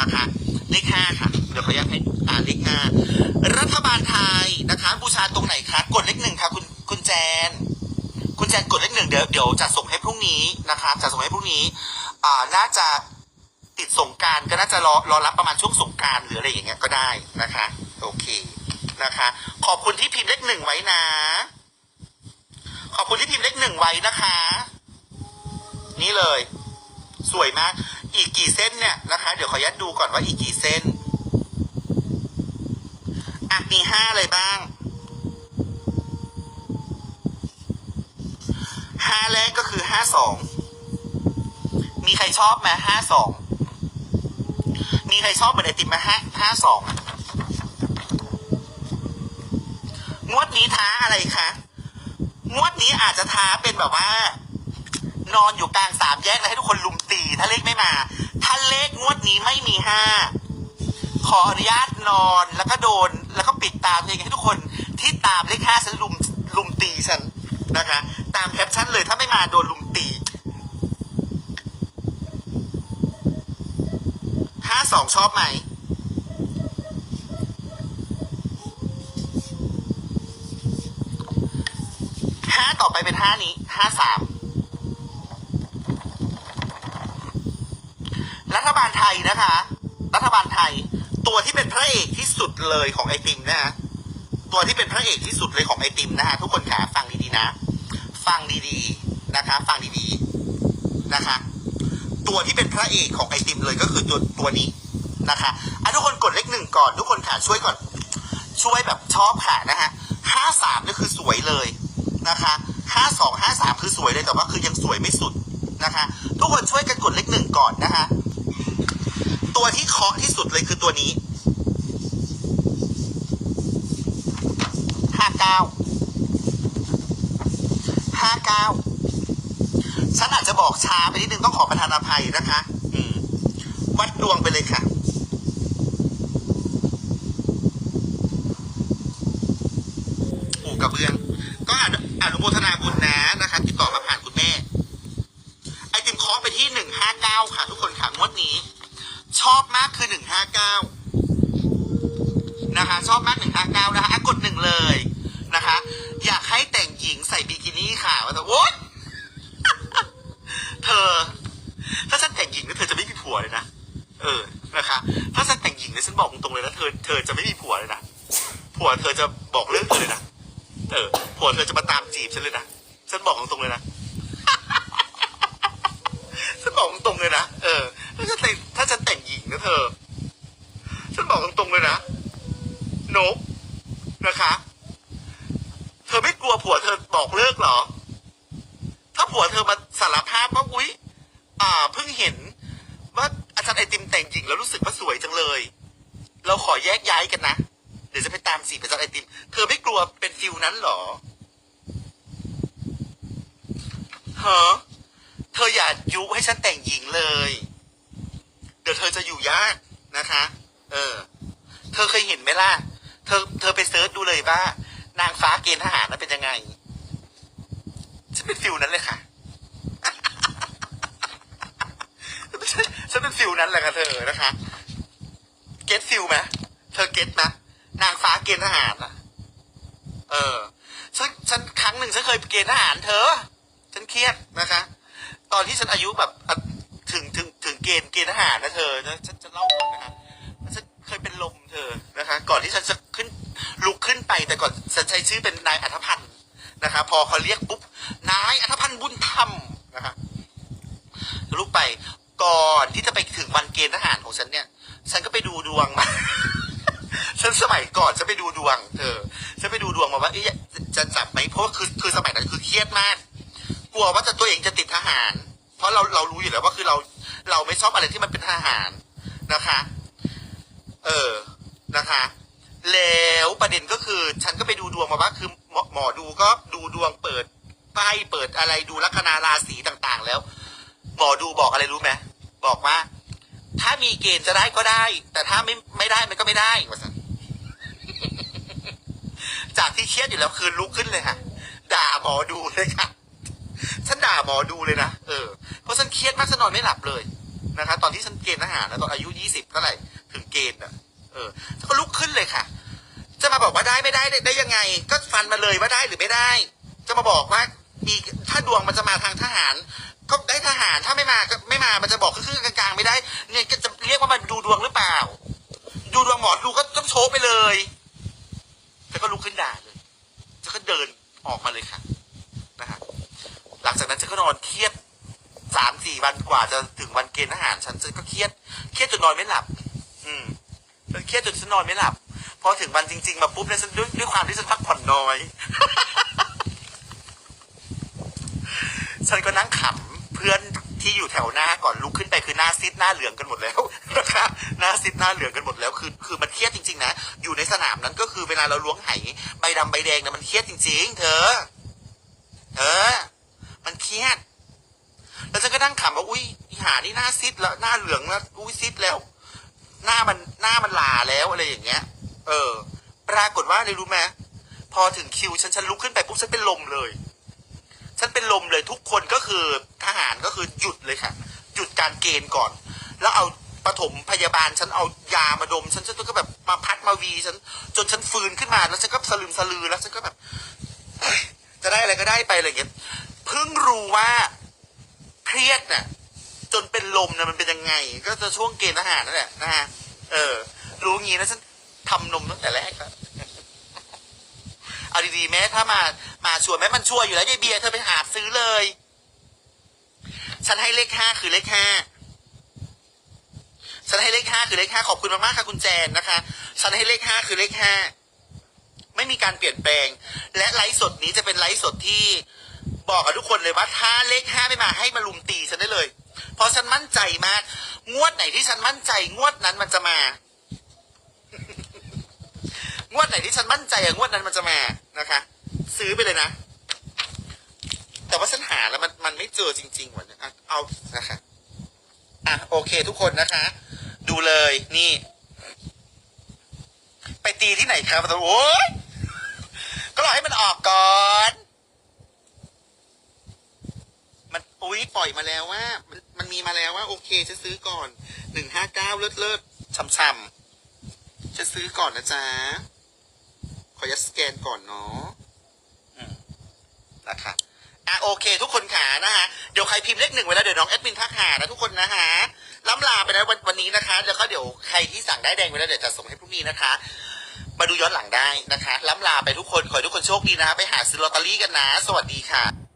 นะคะเลขห้าค่ะ เดี๋ยวขออนุญาตให้อ่านเลขห้ารัฐบาลไทยนะคะ บูชาตรงไหนคะ กดเลขหนึ่งค่ะคุณคุณแจน คุณแจนกดเลขหนึ่งเดี๋ยวเดี๋ยวจะส่งให้พรุ่งนี้นะคะจะส่งให้พรุ่งนี้ อ่าน่าจะติดสงการก็น่าจะรอรอรับประมาณช่วงสงการหรืออะไรอย่างเงี้ยก็ได้นะคะ โอเคนะคะ ขอบคุณที่พิมพ์เลขหนึ่งไว้นะ ขอบคุณที่พิมพ์เลขหนึ่งไว้นะคะ นี่เลย สวยมาก อีกกี่เส้นเนี่ยนะคะ เดี๋ยวขออนุญาตดูก่อนว่าอีกกี่เส้น อะมีห้าอะไรบ้างห้าแรกก็คือห้าสองมีใครชอบไหมห้าสองมีใครชอบเหมือนไอติมไหมห้าห้าสองงวดนี้ท้าอะไรคะงวดนี้อาจจะท้าเป็นแบบว่า นอนอยู่กลางสามแยกแล้วให้ทุกคนลุมตีถ้าเลขไม่มาถ้าเลขงวดนี้ไม่มีห้าขออนุญาตนอนแล้วก็โดนแล้วก็ปิดตามเองให้ทุกคนที่ตามเลขห้าฉันลุมลุมตีฉันนะคะ ตามแคปชั่นเลยถ้าไม่มาโดนลุมตีห้าสองชอบไหมห้าต่อไปเป็นห้านี้ห้าสาม รัฐบาลไท ยนะคะ รัฐบาลไทย ตัวที่เป็นพระเอกที่สุดเลยของไอติมนะฮะตัวที่เป็นพระเอกที่สุดเลยของไอติมนะฮะทุกคนขาฟังดีๆนะ ฟังดีๆนะคะ ฟังดีๆนะคะ ตัวที่เป็นพระเอกของไอติมเลยก็คือตัวตัวนี้นะคะอะทุกคนกดเลขหนึ่งก่อนทุกคนค่ะช่วยก่อน ช่วยแบบชอบค่ะนะฮะห้าสามนี่คือสวยเลยนะคะห้าสองห้าสามคือสวยเลยแต่ว่าคือยังสวยไม่สุดนะคะ ทุกคนช่วยกันกดเลขหนึ่งก่อนนะคะ ตัวที่เคาะที่สุดเลยคือตัวนี้ห้าเก้าห้าเก้าฉันอาจจะบอกช้าไปนิดนึงต้องขอประทานอภัยนะคะ อืม วัดดวงไปเลยค่ะอู่กระเบื้อง ก็อนุอนุโมทนาบุญนะนะคะติดต่อมาผ่านคุณแม่ ไอติมเคาะไปที่หนึ่งห้าเก้าค่ะ ทุกคนค่ะงวดนี้ ชอบมากคือหนึ่งห้าเก้านะคะ ชอบมากหนึ่งห้าเก้านะคะอะกดหนึ่งเลยนะคะ อยากให้แต่งหญิงใส่บิกินี่ค่ะว่าแต่โอ๊ย เธอ ถ้าฉันแต่งหญิงแล้วเธอจะไม่มีผัวเลยนะ เออ นะคะ ถ้าฉันแต่งหญิงเนี่ยฉันบอกตรงๆเลยนะ เธอเธอจะไม่มีผัวเลยนะผัวเธอจะบอกเลิกเธอเลยนะเออผัวเธอจะมาตามจีบฉันเลยนะฉันบอกตรงๆเลยนะฉันบอกตรงๆเลยนะเออถ้าฉันแต่งถ้าฉันแต่งหญิงนะเธอ ฉันบอกตรงๆเลยนะนกนะคะ เธอไม่กลัวผัวเธอบอกเลิกเหรอ ถ้าผัวเธอมาสารภาพว่าอุ๊ย อ่าเพิ่งเห็น ว่าอาจารย์ไอติมแต่งหญิงแล้วรู้สึกว่าสวยจังเลย เราขอแยกย้ายกันนะ เดี๋ยวจะไปตามสีบอาจารย์ไอติม เธอไม่กลัวเป็นฟิลนั้นเหรอฮะเธออย่ายุให้ฉันแต่งหญิงเลย เดี๋ยวเธอจะอยู่ยากนะคะ เออ เธอเคยเห็นไหมล่ะ เธอ เธอไปเซิร์ชดูเลยว่า นางฟ้าเกณฑ์ทหารนั้นเป็นยังไง ฉันเป็นฟิลนั้นเลยค่ะไม่ใช่ฉันเป็นฟิลนั้นแหละค่ะเธอนะคะ เก็ตฟิลไหมเธอเก็ตไหมนางฟ้าเกณฑ์ทหารอะ เออฉันฉันครั้งหนึ่งฉันเคยเกณฑ์ทหารเธอ ฉันเครียดนะคะ ตอนที่ฉันอายุแบบถึงถึงถึงเกณฑ์เกณฑ์ทหารนะเธอนะฉันจะเล่าก่อนนะคะฉันเคยเป็นลมเธอนะคะ ก่อนที่ฉันจะขึ้นลุกขึ้นไปแต่ก่อนฉันใช้ชื่อเป็นนายอัธพันธ์นะคะ พอเขาเรียกปุ๊บนายอัธพันธ์บุญธรรมนะคะลุกไปก่อนที่จะไปถึงวันเกณฑ์ทหารของฉันเนี่ย ฉันก็ไปดูดวงมา ฉันสมัยก่อนฉันไปดูดวงเธอฉันไปดูดวงมาว่าเอ๊ะจะจับไหมเพราะว่าคือคือสมัยนั้นคือเครียดมาก กลัวว่าจะตัวเองจะติดทหาร เพราะเราเรารู้อยู่แล้วว่าคือเราเราไม่ชอบอะไรที่มันเป็นทหารนะคะ เออนะคะ แล้วประเด็นก็คือ ฉันก็ไปดูดวงมาว่าคือหมอหมอดูก็ดูดวงเปิดไพ่เปิดอะไรดูลัคนาราศีต่างๆ แล้ว หมอดูบอกอะไรรู้ไหมบอกว่า ถ้ามีเกณฑ์จะได้ก็ได้ แต่ถ้าไม่ไม่ได้มันก็ไม่ได้ว่าสันจากที่เครียดอยู่แล้วคือลุกขึ้นเลยค่ะ ด่าหมอดูเลยค่ะฉันด่าหมอดูเลยนะเออเพราะฉันเครียดมากฉันนอนไม่หลับเลยนะคะ ตอนที่ฉันเกณฑ์ทหารนะตอนอายุยี่สิบเท่าไหร่ถึงเกณฑ์อะเออฉันก็ลุกขึ้นเลยค่ะ จะมาบอกว่าได้ไม่ได้ได้ยังไง ก็ฟันมาเลยว่าได้หรือไม่ได้ จะมาบอกว่ามีถ้าดวงมันจะมาทางทหาร ก็าถ้าไม่มาก็ไม่มามันจะบอกครึ่งกลางๆไม่ได้ เนี่ยก็จะเรียกว่ามันดูดวงหรือเปล่า ดูดวงหมอดูก็ต้องโชว์ไปเลยแล้วก็ลุกขึ้นด่าเลยจะก็เดินออกมาเลยค่ะนะฮะหลังจากนั้นฉันก็นอนเครียดสามสี่วันกว่าจะถึงวันเกณฑ์ทหารฉันฉันก็เครียดเครียดจนนอนไม่หลับ อืมฉันเครียดจนฉันนอนไม่หลับพอถึงวันจริง ๆ มาปุ๊บเนี่ยฉันด้วยด้วยความที่ฉันพักผ่อนน้อย ฉันก็นั่งขำ ที่อยู่แถวหน้าก่อนลุกขึ้นไปคือหน้าซิดหน้าเหลืองกันหมดแล้วนะคะหน้าซิดหน้าเหลืองกันหมดแล้วคือคือมันเครียดจริง ๆ นะ อยู่ในสนามนั้นก็คือเวลาเราล้วงไหใบดำใบแดงเนี่ยมันเครียดจริง ๆ เธอเออมันเครียด แล้วฉันก็นั่งขำว่าอุ้ยอีหานี่หน้าซิดแล้วหน้าเหลืองแล้วอุ้ยซิดแล้ว หน้ามันหน้ามันลาแล้วอะไรอย่างเงี้ย เออ ปรากฏว่าอะไรรู้ไหมพอถึงคิวฉันฉันลุกขึ้นไปปุ๊บฉันเป็นลมเลย ฉันเป็นลมเลยทุกคนก็คือ คือหยุดเลยค่ะ หยุดการเกณฑ์ก่อน แล้วเอาปฐมพยาบาลฉันเอายามาดม ฉันฉันก็แบบมาพัดมาวีฉันจนฉันฟื้นขึ้นมาแล้วฉันก็สลืมสลือแล้วฉันก็แบบ จะได้อะไรก็ได้ไปอะไรอย่างเงี้ยเพิ่งรู้ว่าเครียดน่ะ จนเป็นลมนะมันเป็นยังไง ก็จะช่วงเกณฑ์ทหารนั่นแหละนะฮะเออ รู้งี้นะฉันทำนมตั้งแต่แรกแล้วเอาดีๆแม่ถ้ามามาชัวร์แม่มันชัวร์อยู่แล้วยายเบียร์เธอไปหาซื้อเลย ฉันให้เลขห้าคือเลขห้าฉันให้เลขห้าคือเลขห้าขอบคุณมากๆค่ะคุณแจนนะคะ ฉันให้เลขห้าคือเลขห้าไม่มีการเปลี่ยนแปลง และไลฟ์สดนี้จะเป็นไลฟ์สดที่บอกกับทุกคนเลยว่าถ้าเลขห้าไม่มาให้มาลุมตีฉันได้เลย เพราะฉันมั่นใจมาก งวดไหนที่ฉันมั่นใจ งวดนั้นมันจะมา งวดไหนที่ฉันมั่นใจอะงวดนั้นมันจะมานะคะ ซื้อไปเลยนะ แต่ว่าฉันหาแล้วมัน เจอจริงๆวันนี้อะเอานะคะอะโอเคทุกคนนะคะ ดูเลยนี่ ไปตีที่ไหนครับโอ้ยก็รอให้มันออกก่อน มันอุ้ยปล่อยมาแล้วว่า มันมันมีมาแล้วว่า โอเคจะซื้อก่อนหนึ่งห้าเก้าเลิศเลิศช่ำๆจะซื้อก่อนนะจ๊ะขอยัดสแกนก่อนเนาะนะคะ อะโอเค ทุกคนขานะฮะเดี๋ยวใครพิมพ์เลขหนึ่งไว้แล้วเดี๋ยวน้องแอดมินทักหานะทุกคนนะฮะล้ำลาไปแล้ววันวันนี้นะคะ แล้วก็เดี๋ยวใครที่สั่งได้แดงไว้แล้วเดี๋ยวจะส่งให้พรุ่งนี้นะคะ มาดูย้อนหลังได้นะคะล้ำลาไปทุกคนขอให้ทุกคนโชคดีนะ ไปหาซื้อลอตเตอรี่กันนะ สวัสดีค่ะ